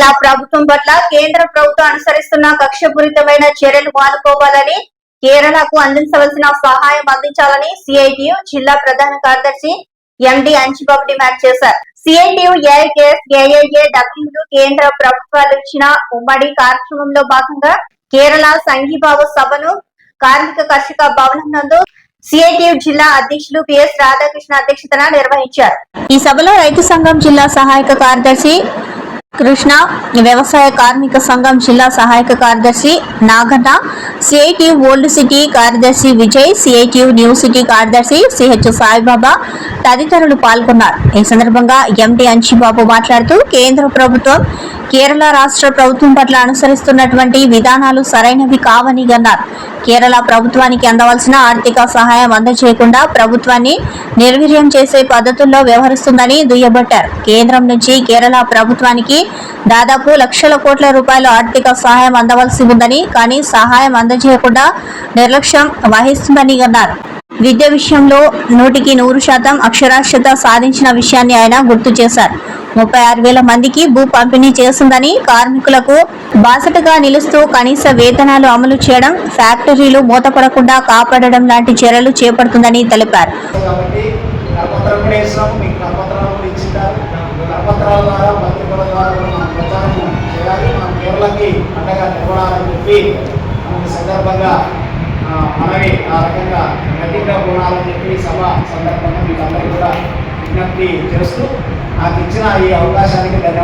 తెలంగాణ ప్రభుత్వం పట్ల కేంద్ర ప్రభుత్వం అనుసరిస్తున్న కక్షపూరితమైన చర్యలు మానుకోవాలని కేరళకు అందించవలసిన సహాయం అందించాలని సిఐటియు జిల్లా ప్రధాన కార్యదర్శి ఎండి అంచిబాబు డిమాండ్ చేశారు. సిఐటియు ఏఐకేఎస్ ఏఐఏ డబ్ల్యూలు కేంద్ర ప్రభుత్వాలు ఇచ్చిన ఉమ్మడి కార్యక్రమంలో భాగంగా కేరళ సంఘీభావ సభను కార్మిక కర్షక భవనం నందు సిఐటియు జిల్లా అధ్యక్షులు పిఎస్ రాధాకృష్ణ అధ్యక్షతన నిర్వహించారు. ఈ సభలో రైతు సంఘం జిల్లా సహాయక కార్యదర్శి కృష్ణ వ్యవసాయ కార్మిక సంఘం జిల్లా సహాయక కార్యదర్శి నాగన్న సిఐటీ ఓల్డ్ సిటీ కార్యదర్శి విజయ్ సిఐటీ న్యూ సిటీ కార్యదర్శి సిహెచ్ సాయిబాబా తదితరులు పాల్గొన్నారు. ఈ సందర్భంగా ఎండి అంచిబాబు మాట్లాడుతూ కేంద్ర ప్రభుత్వం కేరళ రాష్ట్ర ప్రభుత్వం పట్ల అనుసరిస్తున్నటువంటి విధానాలు సరైనవి కావని అన్నారు. కేరళ ప్రభుత్వానికి అందవలసిన ఆర్థిక సహాయం అందజేయకుండా ప్రభుత్వాన్ని నిర్వీర్యం చేసే పద్ధతుల్లో వ్యవహరిస్తుందని దుయ్యబట్టారు. కేంద్రం నుంచి కేరళ ప్రభుత్వానికి దాదాపు లక్షల కోట్ల రూపాయల ఆర్థిక సహాయం అందవలసి ఉందని కానీ సహాయం అందజేయకుండా నిర్లక్ష్యం వహిస్తుందని అన్నారు. విద్య విషయంలో నూటికి నూరు శాతం అక్షరాస్యత సాధించిన విషయాన్ని ఆయన గుర్తు చేశారు. ముప్పై ఆరు వేల మందికి భూ పంపిణీ చేస్తుందని కార్మికులకు బాసటగా నిలుస్తూ కనీస వేతనాలు అమలు చేయడం ఫ్యాక్టరీలు మూతపడకుండా కాపాడడం లాంటి చర్యలు చేపడుతుందని తెలిపారు. కరపత్రాల ద్వారా పత్రికల ద్వారా మనం ప్రచారం చేయాలి. మనం కేరళకి అండగా నిలబడాలని చెప్పి మనకి సందర్భంగా మనవి ఆ రకంగా గట్టిగా పోనాలని చెప్పి సభ సందర్భంగా మీకు అందరికీ కూడా విజ్ఞప్తి చేస్తూ నాకు ఇచ్చిన ఈ అవకాశానికి ధన్యవాదాలు.